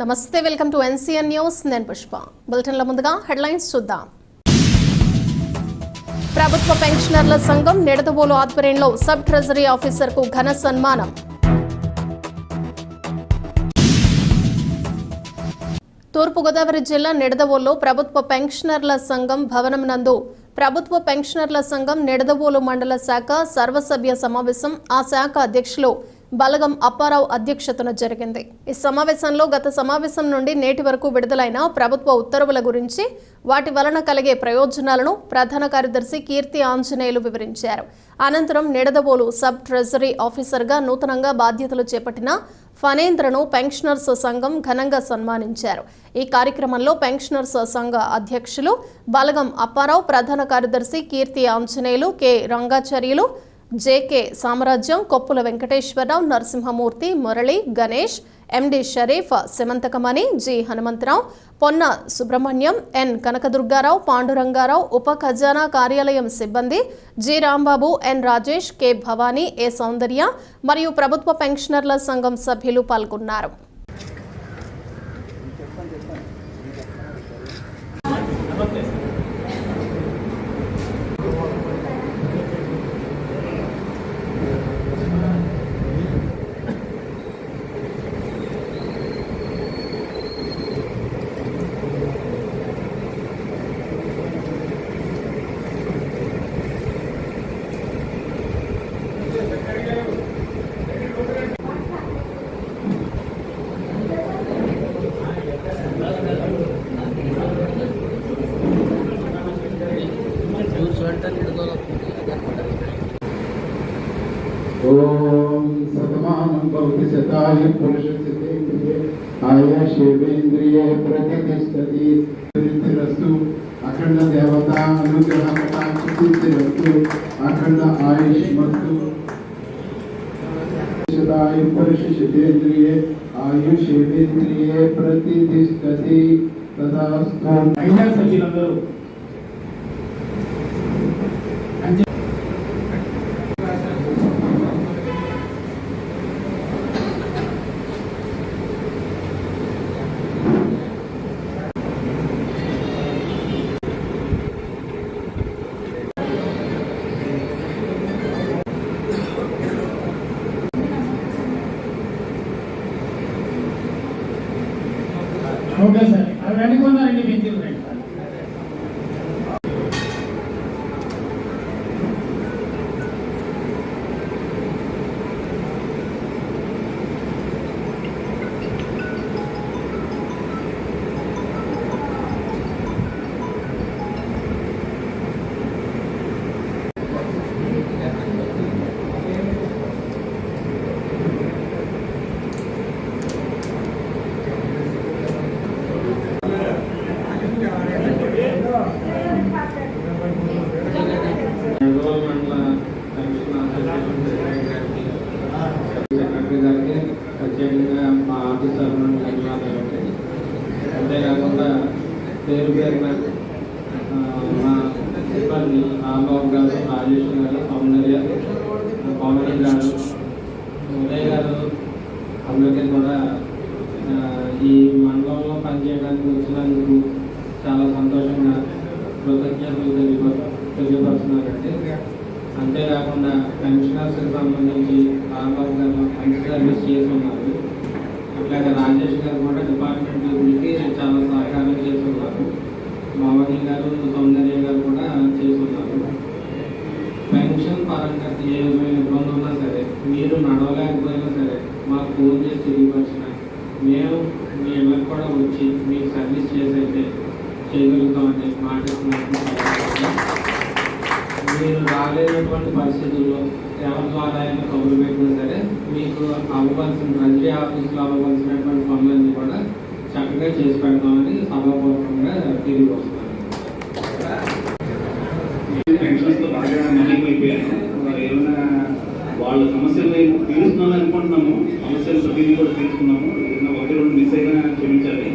నమస్తే welcome to NCN news. నేను పుష్ప. బులెటిన్ల ముందుగా హెడ్లైన్స్ చూద్దాం. ప్రభుత్వ పెన్షనర్ల సంఘం నిడదవోలు ఆధ్వర్యంలో సబ్ ట్రెజరీ ఆఫీసర్కు ఘన సన్మానం. తూర్పుగోదావరి జిల్లా నిడదవోలులో ప్రభుత్వ పెన్షనర్ల సంఘం భవనం నందు ప్రభుత్వ పెన్షనర్ల సంఘం నిడదవోలు మండల శాఖ సర్వసభ్య సమావేశం ఆ శాఖ అధ్యక్షులు బలగం అప్పారావు అధ్యక్షతన జరిగింది. ఈ సమావేశంలో గత సమావేశం నుండి నేటి వరకు విడుదలైన ప్రభుత్వ ఉత్తర్వుల గురించి వాటి వలన కలిగే ప్రయోజనాలను ప్రధాన కార్యదర్శి కీర్తి ఆంజనేయులు వివరించారు. అనంతరం నిడదవోలు సబ్ ట్రెజరీ ఆఫీసర్గా నూతనంగా బాధ్యతలు చేపట్టిన ఫనేంద్రను పెన్షనర్స్ సంఘం ఘనంగా సన్మానించారు. ఈ కార్యక్రమంలో పెన్షనర్స్ సంఘ అధ్యక్షులు బలగం అప్పారావు ప్రధాన కార్యదర్శి Keerthi Anjaneyulu K Rangacharyulu JK Samrajyam Koppula Venkateswararao Narasimhamurthy Murali Ganesh MD Sharif Simanthakamani G Hanumantharao Ponna Subrahmanyam N Kanakadurgarao Pandurangarao ఉప ఖజానా కార్యాలయం సిబ్బంది G Rambabu N Rajesh K Bhavani A Soundarya మరియు ప్రభుత్వ పెన్షనర్ల సంఘం సభ్యులు పాల్గొన్నారు. ಗಂಟಲು ಹಿಡಿದು ಓಂ ಸತಮಾನಂ ಭವತಿ ಸತಾಯ ಪುರುಷ ಸಿದ್ದೇಂದ್ರಿಯೇ ಆಯಾ ಶಿವೇಂದ್ರಿಯೇ ಪ್ರತಿಷ್ಠತಿ ರಸ್ತು ಅಖಂಡ ದೇವತಾ ಅನುಗ್ರಹ ಪಟಾಕ್ಷಿರಸ್ತು ಅಖಂಡ ಆಯುಷ್ ಮತ್ತು ಸದಾಯ ಪುರುಷ ಸಿದ್ದೇಂದ್ರಿಯೇ ಆಯುಷೇಂದ್ರಿಯೇ ಪ್ರತಿಷ್ಠತಿ ತದಾಸ್ತು ಮಹಿಳಾ ಸಚಿವಂದರು ఓకే సార్ అవి అనుకున్నారండి పెంచులు రండి గోల్ మండల కమిషన్ అసోసియేషన్ సెక్రటరీ గారికి సెక్రటరీ గారికి ప్రత్యేకంగా మా ఆఫీస్ తరఫున ధన్యవాదాలు ఉంటాయి అంతేకాకుండా పేరు పేరున ఆ, మా సిబ్బంది రాంబాబు గారు రాజేష్ గారు సౌందర్య పవన్ గారు ఉదయ్ గారు అందరికీ కూడా ఆ, ఈ మండలంలో పనిచేయడానికి వచ్చినందుకు చాలా సంతోషంగా కృతజ్ఞతలు తెలియ తెలియపరుస్తున్నారండి అంతేకాకుండా పెన్షనర్స్కి సంబంధించి రాంబాబు గారు మంచి సర్వీస్ చేస్తున్నారు. ఉన్నారు అట్లాగే రాజేష్ గారు కూడా డిపార్ట్మెంట్ గురించి చాలా సహకారం చేస్తున్నారు. మామని గారు సౌందర్య గారు కూడా చేస్తున్నారు. పెన్షన్ పరంగా ఏ విధమైన ఇబ్బంది ఉన్నా సరే మీరు నడవలేకపోయినా సరే మాకు ఫోన్ చేసి తెలియపరిచిన మేము మీ ఇళ్ళకి కూడా వచ్చి మీకు సర్వీస్ చేసైతే చేయగలుగుతామని మాట మీరు రాలేనటువంటి పరిస్థితుల్లో ఎవరి ద్వారా అయినా కబురు పెట్టినా సరే మీకు అవ్వవలసిన ట్రెజరీ ఆఫీస్లో అవ్వవలసినటువంటి పనులన్నీ కూడా చక్కగా చేసి పెడతామని సభాపూర్వకంగా తిరిగి వస్తున్నాను. బాగా వాళ్ళ సమస్యలు తీరుస్తున్నాను అనుకుంటున్నాము. సమస్యలు ప్రతిదీ కూడా తీర్చుకున్నాము. ఏదైనా ఒకటి రెండు మిస్ అయినా క్షమించాలి.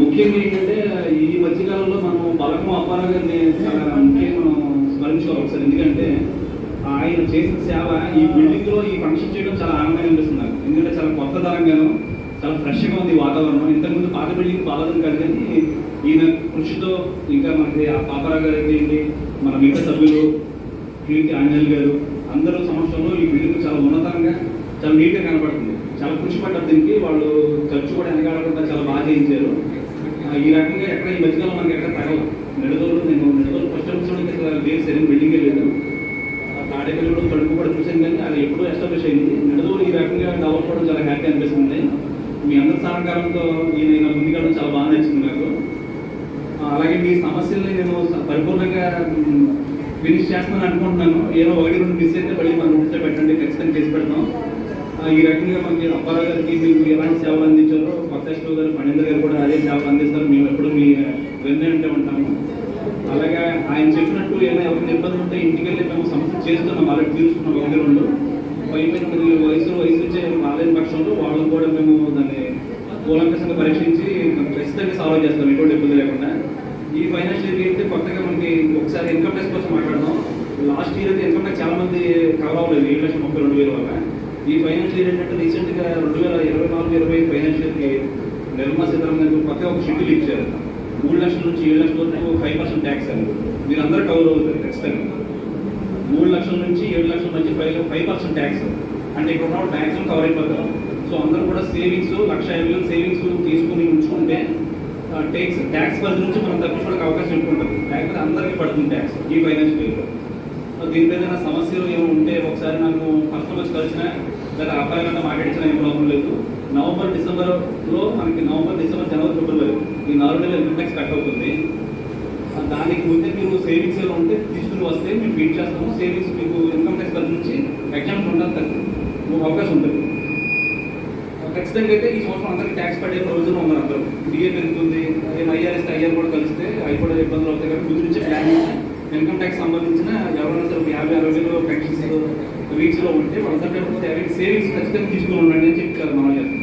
ముఖ్యంగా ఏంటంటే ఈ మధ్యకాలంలో మనం బలకం అప్పారావు గారిని చాలా ముఖ్యంగా మనం స్మరించుకోవాలి ఒకసారి ఎందుకంటే ఆయన చేసిన సేవ ఈ బిల్డింగ్లో ఈ ఫంక్షన్ చేయడం చాలా ఆనందంగా అనిపిస్తుంది. నాకు. ఎందుకంటే చాలా కొత్త తరంగాను చాలా ఫ్రెష్గా ఉంది వాతావరణం. ఇంతకుముందు పాత బిల్డింగ్ బాగాలేదు కాదు కానీ ఈయన కృషితో ఇంకా మనకి ఆ పాపరావు గారు ఏంటి మన మిగతా సభ్యులు కీర్తి ఆంజనేయులు గారు అందరూ సంవత్సరంలో ఈ బిల్డింగ్ చాలా ఉన్నతంగా చాలా నీట్గా కనపడుతుంది చాలా కృషి పడ్డారు దీనికి. వాళ్ళు ఖర్చు కూడా వెనకాడకుండా చాలా బాగా చేయించారు. ఈ రకంగా ఎక్కడ ఈ మధ్యకాలం మనకి ఎక్కడ తగలం. నెడదోలు నేను నెడదోలు ఫస్ట్ ఎపిసోడ్ అసలు లేదు సరైన బిల్డింగే లేదు. తాడేపల్లి కూడా తడుపు కూడా చూసాను కానీ అది ఎప్పుడూ ఎస్టాబ్లిష్ అయింది. నిడదో ఈ రకంగా డెవలప్ అవ్వడం చాలా హ్యాపీ అనిపిస్తుంది. మీ అందరి సహకారంతో ఈయన ముందుకెళ్ళడం చాలా బాగా నచ్చింది నాకు. అలాగే మీ సమస్యల్ని నేను పరిపూర్ణంగా ఫినిష్ చేస్తానని అనుకుంటున్నాను. ఏదో ఒకటి రెండు మిస్ అయితే మళ్ళీ మన ముందుతో పెట్టండి. ఖచ్చితంగా చేసి పెడతాం. ఈ రకంగా మనకి అప్పారావు గారికి మీకు ఎలాంటి సేవలు అందించారో కొత్త ఎస్టో గారు ఫణేంద్ర గారు కూడా అదే సేవలు అందిస్తారు. మేము ఎప్పుడు మీ వెన్నే ఉంటే ఉంటాము. అలాగే ఆయన చెప్పినట్టు ఏమైనా ఎవరైనా ఇబ్బందులు ఉంటే ఇంటికి వెళ్ళి మేము సమస్య చేస్తున్నాం అలాగే తీరుస్తున్నాం ఒకటి రెండు వయసు వయసు మాలేని రాలేని పక్షంలో వాళ్ళని కూడా మేము దాన్ని కూలంకసంగా పరీక్షించి ఖచ్చితంగా సాల్వ్ చేస్తాం ఎటువంటి ఇబ్బంది లేకుండా. ఈ ఫైనాన్షియల్ ఇయర్ అయితే కొత్తగా మనకి ఒకసారి ఇన్కమ్ ట్యాక్స్ కోసం మాట్లాడదాం. లాస్ట్ ఇయర్ అయితే ఇన్కమ్ ట్యాక్స్ చాలా మంది కవర్ అవ్వలేదు ఏడు లక్షల ముప్పై రెండు వేల వల్ల. ఈ ఫైనాన్షియల్ ఇయర్ ఏంటంటే రీసెంట్గా రెండు వేల ఇరవై నాలుగు ఇరవై ఫైనాన్షియల్కి నిర్మలా సీతారామన్ గారు కొత్తగా ఒక షెడ్యూల్ ఇచ్చారు. మూడు లక్షల నుంచి ఏడు లక్షల వరకు ఫైవ్ పర్సెంట్ ట్యాక్స్ అని అందరూ కవర్ అవుతారు ఖచ్చితంగా. మూడు లక్షల నుంచి ఏడు లక్షల మధ్య ఫైవ్ ఫైవ్ పర్సెంట్ ట్యాక్స్ అంటే ఇక్కడ ఉన్న మ్యాక్సిమం కవర్ అయిపోతారు. సో అందరూ కూడా సేవింగ్స్ లక్ష యాభై సేవింగ్స్ తీసుకుని ఉంచుకుంటే ట్యాక్స్ ట్యాక్స్ పరిధి నుంచి మనం తప్పించుకోవడానికి అవకాశం ఉంటుంది. లేకపోతే అందరికీ పడుతుంది ట్యాక్స్ ఈ ఫైనాన్షియల్ ఇయర్లో దీని మీద ఏదైనా సమస్యలు ఏమో ఉంటే ఒకసారి నాకు ఫస్ట్ వచ్చి కలిసిన లేదా అపాయంగా మాట్లాడించిన ఏం ప్రాబ్లం లేదు. నవంబర్ డిసెంబర్లో మనకి నవంబర్ డిసెంబర్ జనవరి ఫిబ్రవరి. ఈ నాలుగు నెలలు ఇన్కమ్ ట్యాక్స్ కట్ అవుతుంది. దానికి ముందే మీరు సేవింగ్స్ ఏమైనా ఉంటే తీసుకుని వస్తే మేము ఫీడ్ చేస్తాము. సేవింగ్స్ మీకు ఇన్కమ్ ట్యాక్స్ పరిధి నుంచి ఎగ్జామ్స్ ఉంటుంది మీకు అవకాశం ఉంటుంది. ఖచ్చితంగా అయితే ఈ సంవత్సరం అందరికీ ట్యాక్స్ పడే ప్రొవిజన్ ఉన్నారు అందరూ. డిఏ పెరుగుతుంది. అదే ఐఆర్ ఐఆర్ కూడా కలిస్తే అవి కూడా ఇబ్బందులు అవుతాయి కాబట్టి ముందు నుంచే ప్లాన్ ఇన్కమ్ ట్యాక్స్ సంబంధించిన ఎవరైనా సరే యాభై అరవై వేలు పెన్షన్స్ రీచ్లో ఉంటే వాళ్ళందరికీ సేవింగ్స్ ఖచ్చితంగా తీసుకుని ఉండండి అని చెప్పి మనం చేస్తాం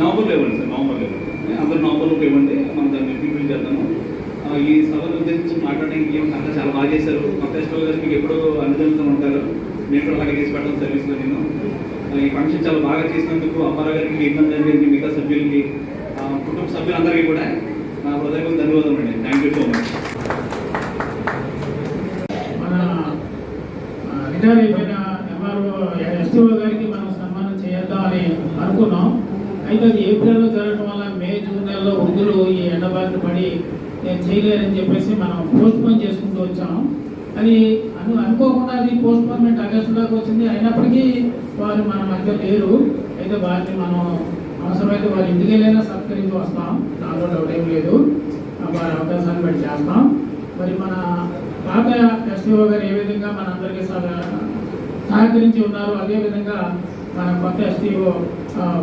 నవంబర్లో ఇవ్వండి సార్. నవంబర్లో ఇవ్వండి అందరూ నవంబర్లో ఇవ్వండి మనం దాన్ని పీపుల్ చేద్దాము. ఈ సభను ఉద్దేశించి మాట్లాడడానికి ఏమి అంతా చాలా బాగా చేశారు. కొత్త గారు మీకు ఎప్పుడూ అందుతూ ఉంటారు. నేను కూడా అలాగే చేసి పెట్టడం సర్వీస్లో నేను. ఈ ఫంక్షన్ చాలా బాగా చేసినందుకు అప్పారావు గారికి ఇబ్బంది జరిగింది మిగతా సభ్యులకి కుటుంబ సభ్యులందరికీ కూడా నా హృదయపూర్వక ధన్యవాదం అండి. థ్యాంక్ యూ సో మచ్ మన రిటైర్ అయిపోయిన ఎంఆర్ఓ ఎస్టీఓ గారికి మనం సన్మానం చేద్దాం అని అనుకున్నాం. అయితే అది ఏప్రిల్లో జరగడం వల్ల మే జూన్ నెలలో వృద్ధులు ఈ ఎండబారిన పడి నేను చేయలేరని చెప్పేసి మనం పోస్ట్పోన్ చేసుకుంటూ వచ్చాము అది అను అనుకోకుండా అది పోస్ట్ పోన్మెంట్ వచ్చింది. అయినప్పటికీ వారు మన మధ్య లేరు. అయితే వారిని మనం అవసరమైతే వారి ఇంటికి వెళ్ళైనా సత్కరించి వస్తాం. దానిలో డౌట్ ఏం లేదు. వారి అవకాశాన్ని బట్టి చేస్తాం. మరి మన పాత ఎస్టీఓ గారు ఏ విధంగా మనందరికీ సహ- సహకరించి ఉన్నారు అదేవిధంగా మన కొత్త ఎస్టీఓ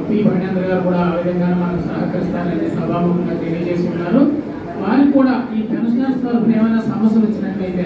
పి భణేంద్ర గారు కూడా ఆ విధంగా మనకు సహకరిస్తారని సభాముఖంగా తెలియజేసి ఉన్నారు. వారికి కూడా ఈ పెన్షనర్స్ తరఫున ఏమైనా సమస్యలు వచ్చినట్లయితే